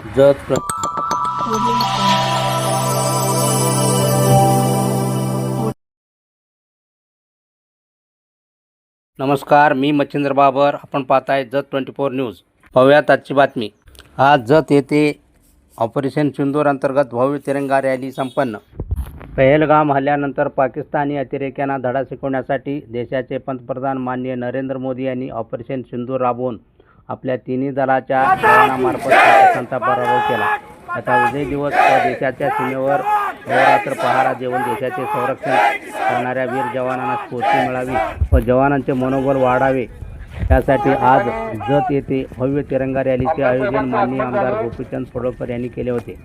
जत प्र नमस्कार मी मच्छिंद्र बाबर. आपण पाहताय जत ट्वेंटी फोर न्यूज. पाहूयात आजची बातमी. आज जत येथे ऑपरेशन सिंदूर अंतर्गत भव्य तिरंगा रॅली संपन्न. पहलगाम हल्ल्यानंतर पाकिस्तानी अतिरेक्यांना धडा शिकवण्यासाठी देशाचे पंतप्रधान माननीय नरेंद्र मोदी यांनी ऑपरेशन सिंदूर राबवून आपल्या तिन्ही दलाच्या जवानामार्फत पाकिस्तानचा पराभव केला. आता उदय दिवस देशाच्या सीमेवर अहोरात्र पहारा देऊन देशाचे संरक्षण करणाऱ्या वीर जवानांना स्फूर्ती मिळावी व जवानांचे मनोबल वाढावे. त्यासाठी आज जत येथे भव्य तिरंगा रॅलीचे आयोजन माननीय आमदार गोपीचंद पडोळकर यांनी केले होते.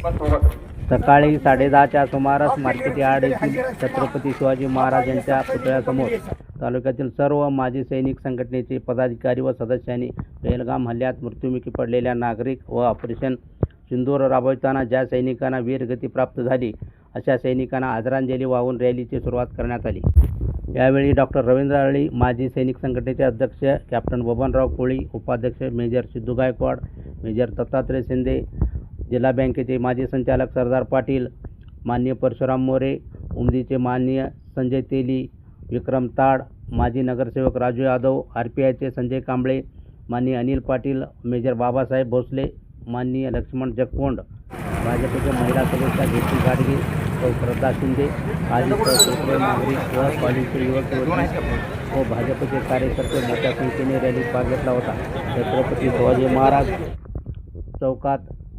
सकाळी साडेदहाच्या सुमारास मार्केट यार्ड येथील छत्रपती शिवाजी महाराज यांच्या पुतळ्यासमोर तालुक्यातील सर्व माजी सैनिक संघटनेचे पदाधिकारी व सदस्यांनी बेलगाम हल्ल्यात मृत्युमुखी पडलेल्या नागरिक व ऑपरेशन सिंदूर राबवताना ज्या सैनिकांना वीरगती प्राप्त झाली अशा सैनिकांना आदरांजली वाहून रॅलीची सुरुवात करण्यात आली. यावेळी डॉक्टर रवींद्र आळी माजी सैनिक संघटनेचे अध्यक्ष कॅप्टन बबनराव कोळी उपाध्यक्ष मेजर सिद्धू गायकवाड मेजर दत्तात्रय शिंदे जिल्हा बँकेचे माजी संचालक सरदार पाटील माननीय परशुराम मोरे उमदीचे माननीय संजय तेली विक्रम ताड माजी नगरसेवक राजू यादव आर पी आयचे संजय कांबळे माननीय अनिल पाटील मेजर बाबासाहेब भोसले माननीय लक्ष्मण जगकोंड भाजपच्या महिला सदस्या घेतली गाडगे व श्रद्धा शिंदे आदी नागरिक व कॉलेजचे युवक व भाजपचे कार्यकर्ते मोठ्या संख्येने रॅलीत भाग घेतला होता. छत्रपती शिवाजी महाराज चौकात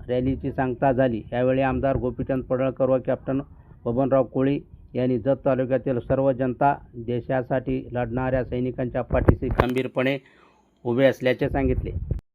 रॅलीची सांगता झाली. यावेळी आमदार गोपीचंद पडळकर व कॅप्टन बबनराव कोळी यांनी जत तालुक्यातील सर्व जनता देशासाठी लढणाऱ्या सैनिकांच्या पाठीशी खंबीरपणे उभे असल्याचे सांगितले.